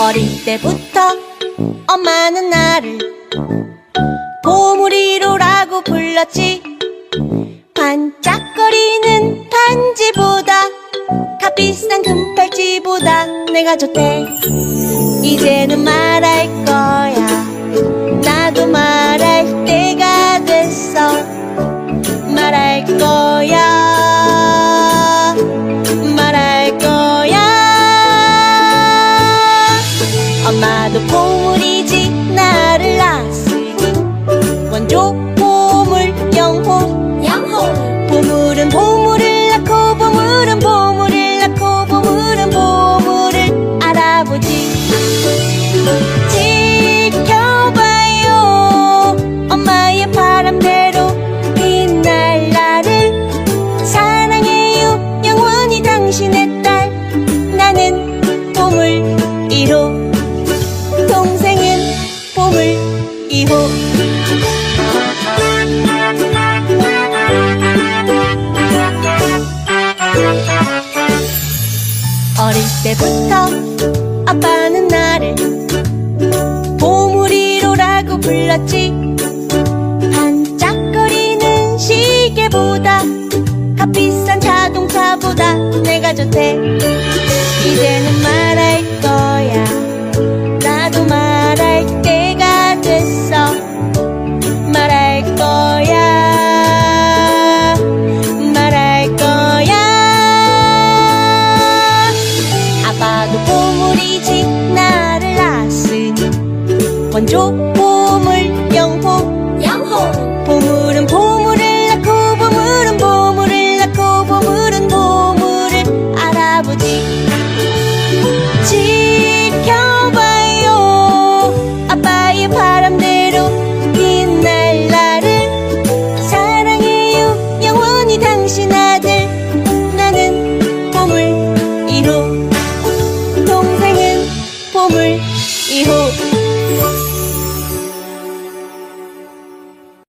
어릴 때부터 엄마는 나를 보물이로라고 불렀지. 반짝거리는 반지보다 값비싼 금팔찌보다 내가 좋대. 이제는 말할 거야. 나도 말 2호. 어릴 때부터 아빠는 나를 보물이로라고 불렀지. 반짝거리는 시계보다 값비싼 자동차보다 내가 좋대. 이제는 말 아빠도 보물이지 나를 낳았으니 원조 보물 영호. 양호. 보물은 보물을 낳고 보물은 보물을 낳고 보물은 보물을 알아보지 지 보물